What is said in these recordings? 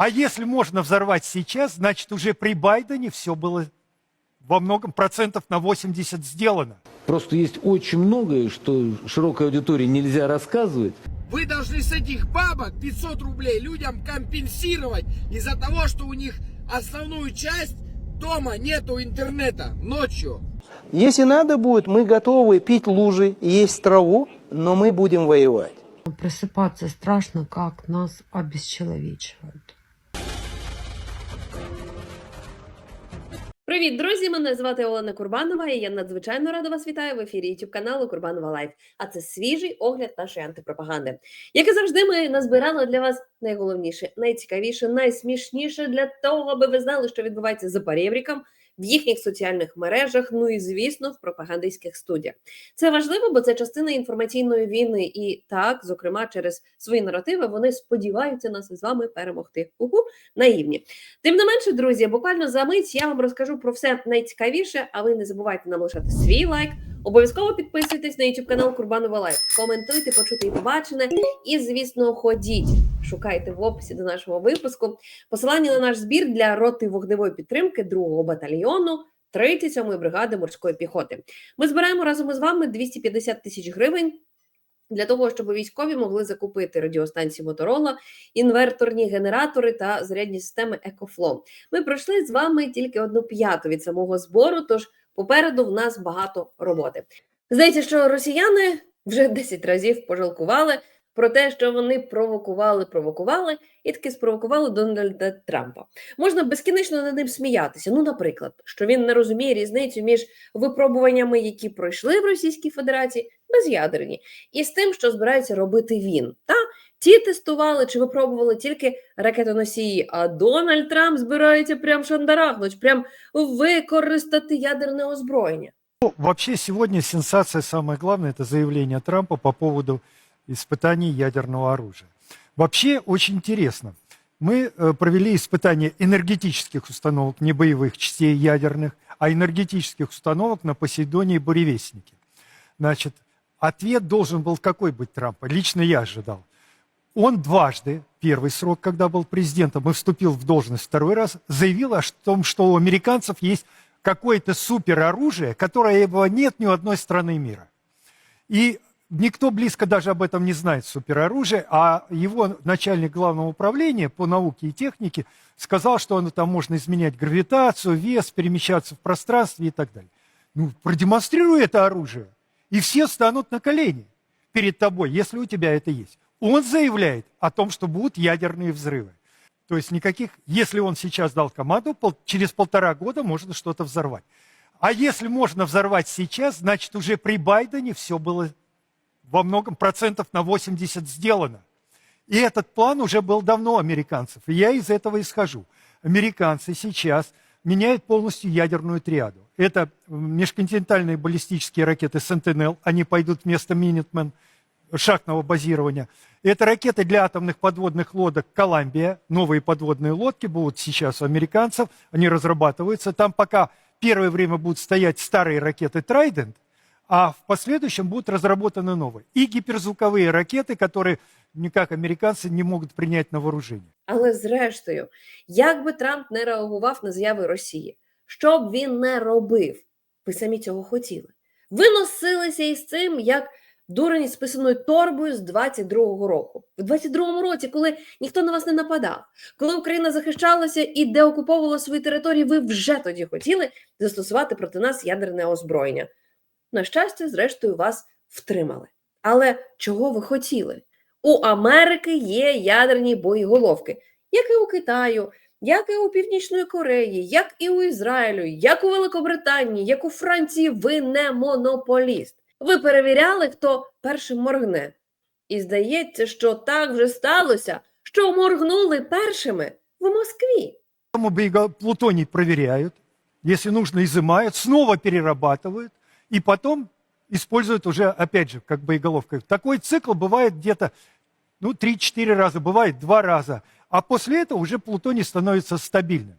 А если можно взорвать сейчас, значит уже при Байдене все было во многом процентов на 80 сделано. Просто есть очень многое, что широкой аудитории нельзя рассказывать. Вы должны с этих бабок 500 рублей людям компенсировать из-за того, что у них основную часть дома нету интернета ночью. Если надо будет, мы готовы пить лужи, есть траву, но мы будем воевать. Просыпаться страшно, как нас обесчеловечивают. Привіт, друзі! Мене звати Олена Курбанова, і я надзвичайно рада вас вітаю в ефірі youtube каналу Курбанова Лайф. А це свіжий огляд нашої антипропаганди. Як і завжди, ми назбирали для вас найголовніше, найцікавіше, найсмішніше для того, аби ви знали, що відбувається за перебріком в їхніх соціальних мережах, ну і звісно, в пропагандистських студіях. Це важливо, бо це частина інформаційної війни, і так, зокрема, через свої наративи, вони сподіваються нас з вами перемогти. Угу, наївні. Тим не менше, друзі, буквально за мить я вам розкажу про все найцікавіше, а ви не забувайте нам лишати свій лайк. Обов'язково підписуйтесь на YouTube канал Курбанова Лайф. Коментуйте, почути і побачене. І, звісно, ходіть, шукайте в описі до нашого випуску посилання на наш збір для роти вогневої підтримки 2-го батальйону 37-ї бригади морської піхоти. Ми збираємо разом із вами 250 тисяч гривень. Для того щоб військові могли закупити радіостанції Моторола, інверторні генератори та зарядні системи EcoFlow. Ми пройшли з вами тільки одну п'яту від самого збору, тож попереду в нас багато роботи. Здається, що росіяни вже 10 разів пожалкували про те, що вони провокували, провокували і таки спровокували Дональда Трампа. Можна безкінечно над ним сміятися. Ну, наприклад, що він не розуміє різницю між випробуваннями, які пройшли в Російській Федерації, без'ядерні, і з тим, що збирається робити він. Та ті тестували чи випробували тільки ракетоносії, а Дональд Трамп збирається прям шандарахнуть, прям використати ядерне озброєння. Ну, вообще сегодня сенсация самое главное, это заявление Трампа по поводу испытаний ядерного оружия. Вообще очень интересно. Мы э, провели испытания энергетических установок, не боевых частей ядерных, а энергетических установок на Посейдоне и Буревестнике. Значит, ответ должен был какой быть Трампа? Лично я ожидал. Он дважды, первый срок, когда был президентом, и вступил в должность второй раз, заявил о том, что у американцев есть какое-то супероружие, которого нет ни у одной страны мира. И никто близко даже об этом не знает, супероружие, а его начальник главного управления по науке и технике сказал, что оно там можно изменять гравитацию, вес, перемещаться в пространстве и так далее. Ну, продемонстрируй это оружие, и все станут на колени перед тобой, если у тебя это есть. Он заявляет о том, что будут ядерные взрывы. То есть никаких, если он сейчас дал команду, пол- через полтора года можно что-то взорвать. А если можно взорвать сейчас, значит уже при Байдене все было во многом процентов на 80 сделано. И этот план уже был давно американцев. И я из этого исхожу. Американцы сейчас меняют полностью ядерную триаду. Это межконтинентальные баллистические ракеты Sentinel, они пойдут вместо Минитмен шахтного базирования. Это ракеты для атомных подводных лодок «Коламбия». Новые подводные лодки будут сейчас у американцев, они разрабатываются. Там пока первое время будут стоять старые ракеты «Трайдент», а в последующем будут разработаны новые. И гиперзвуковые ракеты, которые никак американцы не могут принять на вооружение. Але зрештою, як би Трамп не реагував на заяви Росії, що б він не робив, ви самі цього хотіли. Ви носилися із цим як дурень з писаною торбою з 22-го року. В 22-му році, коли ніхто на вас не нападав, коли Україна захищалася і деокуповувала свої території, ви вже тоді хотіли застосувати проти нас ядерне озброєння. На щастя, зрештою, вас втримали. Але чого ви хотіли? У Америки є ядерні боєголовки, як і у Китаю, як і у Північної Кореї, як і у Ізраїлю, як у Великобританії, як у Франції. Ви не монополіст. Ви перевіряли, хто першим моргне. І здається, що так вже сталося, що моргнули першими в Москві. Поэтому боего- плутоний проверяют, если нужно, изымают, снова перерабатывают, и потом используют уже, опять же, как боеголовка. Такой цикл бывает где-то ну, 3-4 раза, бывает 2 раза. А после этого уже плутоний становится стабильным.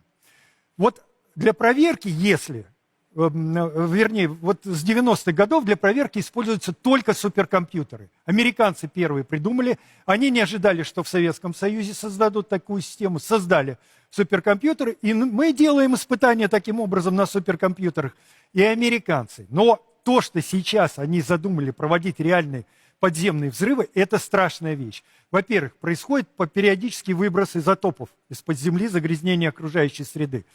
Вот для проверки, если эм, э, вернее, вот с 90-х годов для проверки используются только суперкомпьютеры. Американцы первые придумали, они не ожидали, что в Советском Союзе создадут такую систему, создали суперкомпьютеры, и мы делаем испытания таким образом на суперкомпьютерах, и американцы. Но то, что сейчас они задумали проводить реальные подземные взрывы, это страшная вещь. Во-первых, происходит по- периодический выброс изотопов из-под земли, загрязнение окружающей среды.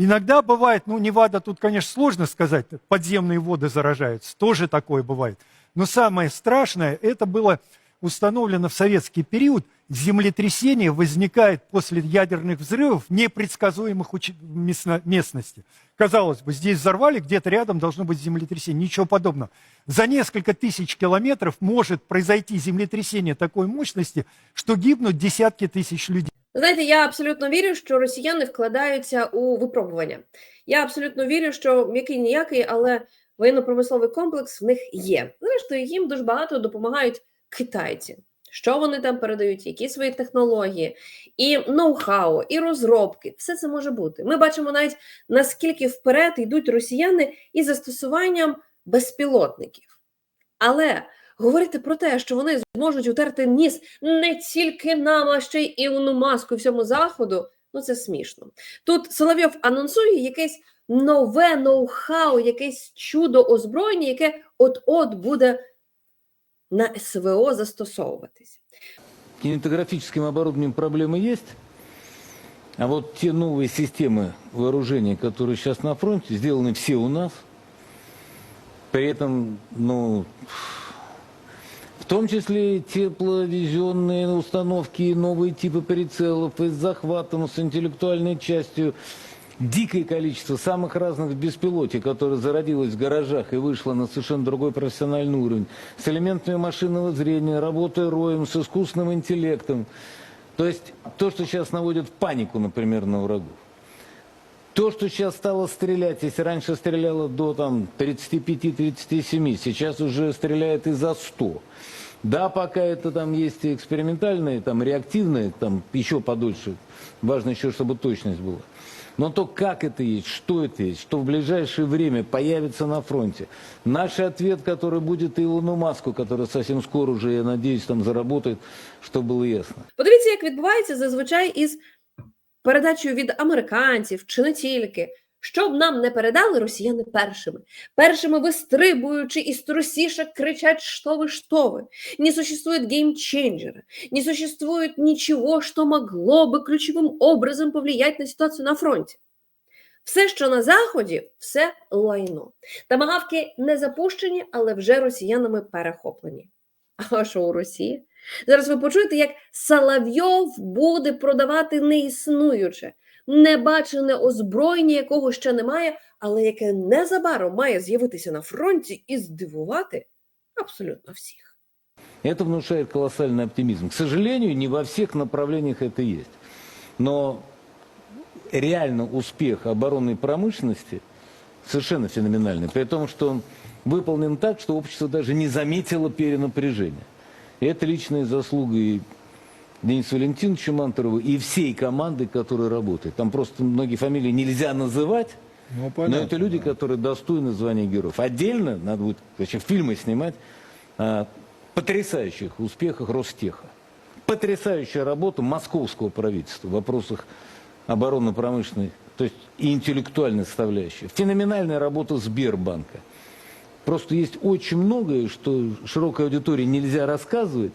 Иногда бывает, ну, Невада, тут, конечно, сложно сказать, подземные воды заражаются, тоже такое бывает. Но самое страшное, это было установлено в советский период, землетрясение возникает после ядерных взрывов непредсказуемых уч- местно- местности. Казалось бы, здесь взорвали, где-то рядом должно быть землетрясение. Ничего подобного. За несколько тысяч километров может произойти землетрясение такой мощности, что гибнут десятки тысяч людей. Знаєте, я абсолютно вірю, що росіяни вкладаються у випробування. Я абсолютно вірю, що м'який ніякий, але воєнно-промисловий комплекс в них є. Зрештою, їм дуже багато допомагають китайці. Що вони там передають, які свої технології, і ноу-хау, і розробки. Все це може бути. Ми бачимо навіть наскільки вперед йдуть росіяни із застосуванням безпілотників. Але говорити про те, що вони зможуть утерти ніс не тільки нам, а ще й Ілону Маску і всьому заходу. Ну це смішно. Тут Соловйов анонсує якесь нове ноу-хау, якесь чудо озброєння, яке от-от буде на СВО застосовуватись. Кинематографическим оборудованием проблемы есть, а вот те новые системы вооружения, которые сейчас на фронте, сделаны все у нас. При этом, ну, в том числе и тепловизионные установки, новые типы прицелов, и с захватом, с интеллектуальной частью. Дикое количество самых разных беспилотий, которые зародилось в гаражах и вышло на совершенно другой профессиональный уровень. С элементами машинного зрения, работой роем, с искусственным интеллектом. То есть то, что сейчас наводит панику, например, на врагов. То, что сейчас стало стрелять, если раньше стреляло до там, 35-37, сейчас уже стреляет и за 100. Да, пока это там есть и экспериментальные, там реактивные, там еще подольше. Важно еще, чтобы точность была. Но то, как это есть, что это есть, что в ближайшее время появится на фронте. Наш ответ, который будет Илону Маску, который совсем скоро уже, я надеюсь, там заработает, что было ясно. Подивіться, як відбувається зазвичай із передачею від американців чи не тільки. Щоб нам не передали росіяни першими, першими вистрибуючи із трусішек кричать «Что вы, что вы!» Не существует геймченджера, не существует ничего, что могло бы ключовим образом повлиять на ситуацію на фронті. Все, що на заході, все лайно. Тамагавки не запущені, але вже росіянами перехоплені. А що у Росії? Зараз ви почуєте, як Соловйов буде продавати неіснуюче, небачене озброєння, якого ще немає, але яке незабаром має з'явитися на фронті і здивувати абсолютно всіх. Это внушает колоссальный оптимизм. К сожалению, не во всех направлениях это есть. Но реально успех оборонной промышленности совершенно феноменальный. При том, что он выполнен так, что общество даже не заметило перенапряжения. И это личная заслуга и Дениса Валентиновича Мантурова и всей команды, которая работает. Там просто многие фамилии нельзя называть, Ну, но это люди, которые достойны звания героев. Отдельно надо будет вообще фильмы снимать о потрясающих успехах Ростеха. Потрясающая работа московского правительства в вопросах оборонно-промышленной, то есть и интеллектуальной составляющей. Феноменальная работа Сбербанка. Просто есть очень многое, что широкой аудитории нельзя рассказывать,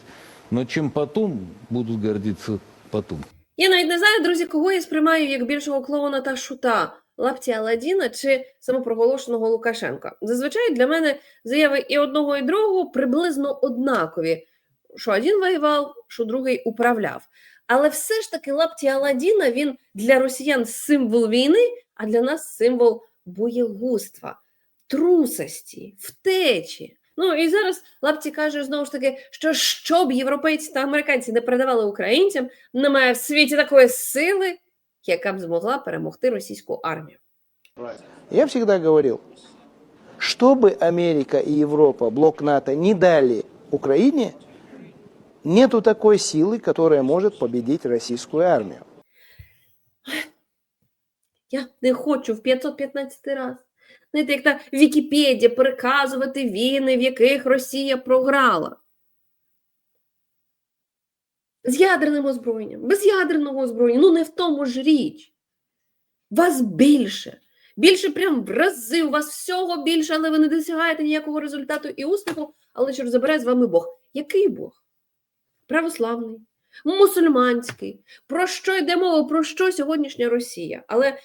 но чем потом будут гордиться потом. Я навіть не знаю, друзі, кого я сприймаю як більшого клоуна та шута лапті Аладдіна чи самопроголошеного Лукашенка. Зазвичай для мене заяви і одного, і другого приблизно однакові. Що один воював, що другий управляв. Але все ж таки лапті Аладдіна він для росіян символ війни, а для нас символ боєгузтва, трусості, втечі. Ну і зараз Лапті каже знову ж таки, що щоб європейці та американці не передавали українцям, немає в світі такої сили, яка б змогла перемогти російську армію. Я всегда говорил, что бы Америка и Европа, блок НАТО не дали Украине, нету такой силы, которая может победить российскую армию. Я не хочу в 515 раз Знаєте, як та Вікіпедія переказувати війни, в яких Росія програла. З ядерним озброєнням, без ядерного озброєння, ну не в тому ж річ. Вас більше. Більше прям в рази, у вас всього більше, але ви не досягаєте ніякого результату і успіху, але що забере з вами Бог. Який Бог? Православний, мусульманський. Про що йде мова? Про що сьогоднішня Росія? Але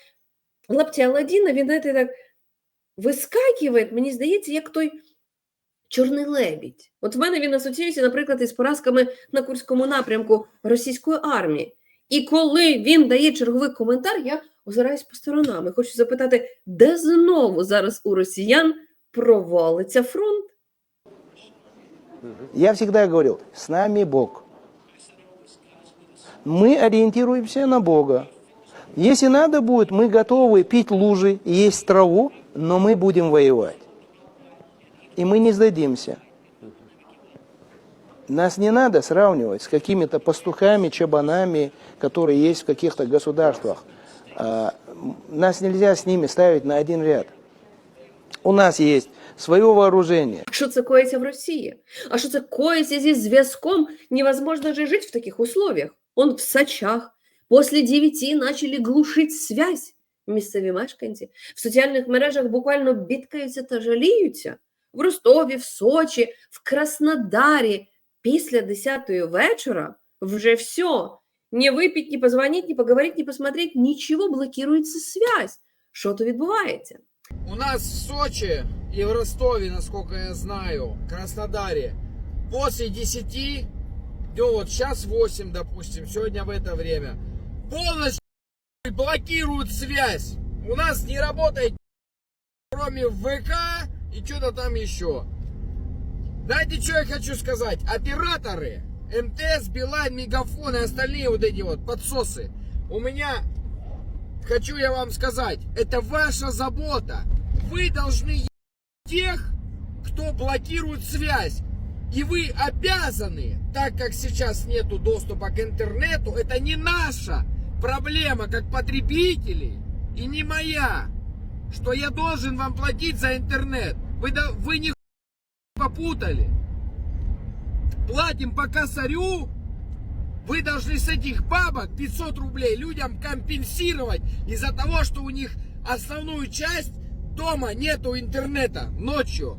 лапті Аладдіна, він знаєте, так вискакує, мені здається, як той чорний лебідь. От в мене він асоціюється, наприклад, із поразками на Курському напрямку російської армії. І коли він дає черговий коментар, я озираюсь по сторонам і хочу запитати, де знову зараз у росіян провалиться фронт? Я всегда говорил, с нами Бог. Мы ориентируемся на Бога. Если надо будет, мы готовы пить лужи, есть траву, но мы будем воевать. И мы не сдадимся. Нас не надо сравнивать с какими-то пастухами, чабанами, которые есть в каких-то государствах. А, м, Нас нельзя с ними ставить на один ряд. У нас есть свое вооружение, А що це коїться в Росії? А що це коїться зі зв'язком? Невозможно же жить в таких условиях. Он в Сачах после девяти начали глушить связь. Місцеві мешканці в соціальних мережах буквально бідкаються та жаліються. В Ростові, в Сочі, в Краснодарі після 10 вечора вже все. Не випіть, не позвонить, не поговорить, не посмотреть, нічого блокирується связь. Що то відбувається? У нас в Сочи и в Ростове, насколько я знаю, Краснодаре, после 10, ну вот сейчас 8, допустим, сегодня в это время, полностью блокируют связь. У нас не работает кроме ВК и что-то там еще. Знаете, что я хочу сказать? Операторы, МТС, Билайн, Мегафон и остальные вот эти вот подсосы. У меня хочу я вам сказать, это ваша забота. Вы должны тех, кто блокирует связь. И вы обязаны, так как сейчас нету доступа к интернету, это не наша проблема как потребителей и не моя, что я должен вам платить за интернет. Вы, да- вы не попутали. Платим по косарю, вы должны с этих бабок 500 рублей людям компенсировать из-за того, что у них основную часть дома нету интернета ночью.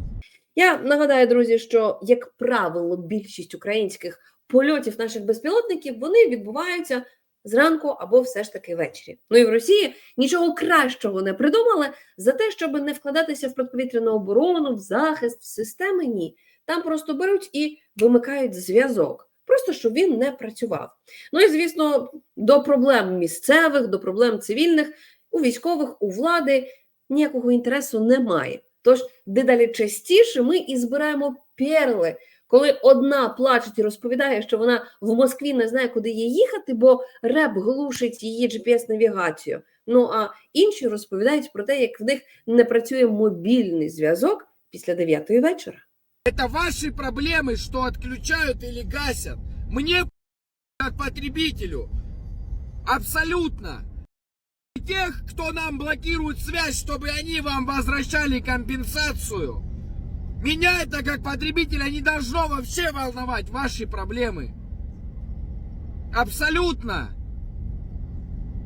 Я нагадаю, друзі, що, як правило, більшість українських польотів наших безпілотників вони відбуваються зранку або все ж таки ввечері. Ну і в Росії нічого кращого не придумали за те, щоб не вкладатися в протиповітряну оборону, в захист, в системи. Ні. Там просто беруть і вимикають зв'язок. Просто щоб він не працював. Ну і звісно, до проблем місцевих, до проблем цивільних, у військових, у влади ніякого інтересу немає. Тож дедалі частіше ми і збираємо перли, коли одна плаче і розповідає, що вона в Москві не знає, куди їй їхати, бо реп глушить її GPS-навігацію. Ну а інші розповідають про те, як в них не працює мобільний зв'язок після 9 вечора. Это ваши проблемы, что отключают или гасят. Мне как потребителю. Абсолютно. И тех, кто нам блокирует связь, чтобы они вам возвращали компенсацию. Меня это как потребителя не должно вообще волновать ваши проблемы. Абсолютно.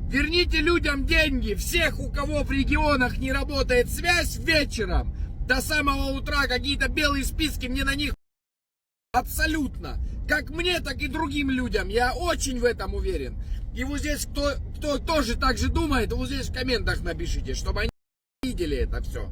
Верните людям деньги. Всех, у кого в регионах не работает связь вечером, до самого утра какие-то белые списки, мне на них абсолютно. Как мне, так и другим людям. Я очень в этом уверен. И вот здесь, кто, кто тоже так же думает, вот здесь в комментах напишите, чтобы они видели это все.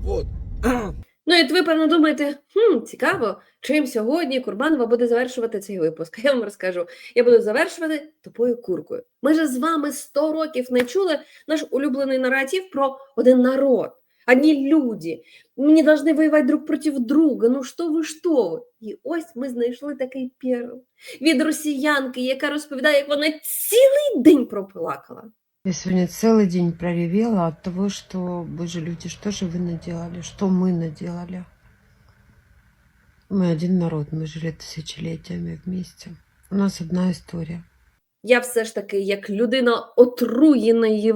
Вот. Ну і ви, певно, думаєте, хм, цікаво, чим сьогодні Курбанова буде завершувати цей випуск. Я вам розкажу. Я буду завершувати тупою куркою. Ми ж з вами 100 років не чули наш улюблений наратив про один народ. Одні люди не должны воювати друг проти друга. Ну що ви, що ви? І ось ми знайшли такий перл від росіянки, яка розповідає, як вона цілий день проплакала. Я сегодня целый день проревела от того, что, боже, люди, что же вы наделали, что мы наделали? Мы один народ, мы жили тысячелетиями вместе. У нас одна история. Я все ж таки, як людина отруєна її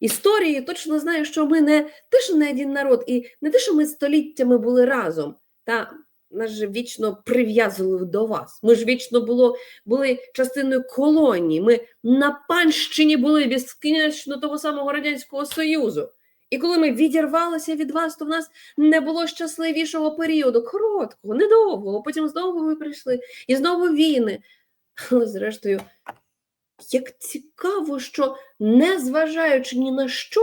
історії точно знаю, що ми не те, що не один народ, і не те, що ми століттями були разом, та нас же вічно прив'язували до вас. Ми ж вічно було, були частиною колонії. Ми на панщині були безкінечно того самого Радянського Союзу. І коли ми відірвалися від вас, то в нас не було щасливішого періоду, короткого, недовгого. Потім знову ви прийшли, і знову війни. Але зрештою, як цікаво, що незважаючи ні на що,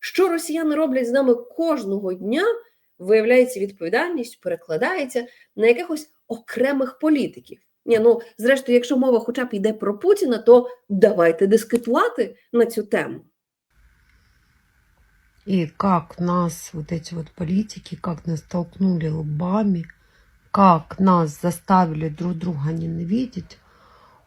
що росіяни роблять з нами кожного дня, виявляється відповідальність, перекладається на якихось окремих політиків. Ні, ну зрештою, якщо мова хоча б йде про Путіна, то давайте дискутувати на цю тему. И как нас вот эти вот политики, как нас толкнули лбами, как нас заставили друг друга ненавидеть.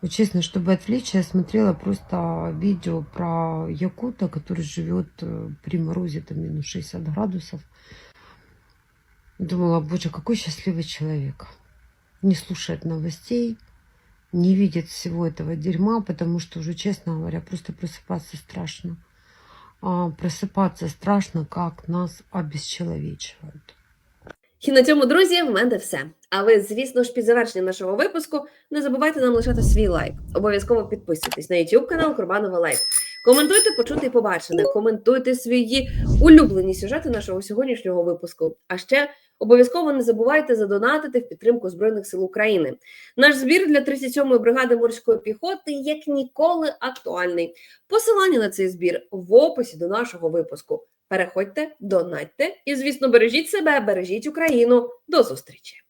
Вот честно, чтобы отвлечься, я смотрела просто видео про якута, который живет э, при морозе там минус 60 градусов. Думала, боже, какой счастливый человек. Не слушает новостей, не видит всего этого дерьма, потому что уже, честно говоря, просто просыпаться страшно. А, просыпаться страшно, как нас обесчеловечивают. І на цьому, друзі, в мене все. А ви, звісно ж, під завершенням нашого випуску не забувайте нам лишати свій лайк. Обов'язково підписуйтесь на YouTube канал Курбанова Лайф. Коментуйте, почути і побачене. Коментуйте свої улюблені сюжети нашого сьогоднішнього випуску. А ще обов'язково не забувайте задонатити в підтримку Збройних сил України. Наш збір для 37-ї бригади морської піхоти як ніколи актуальний. Посилання на цей збір в описі до нашого випуску. Переходьте, донатьте і, звісно, бережіть себе, бережіть Україну. До зустрічі!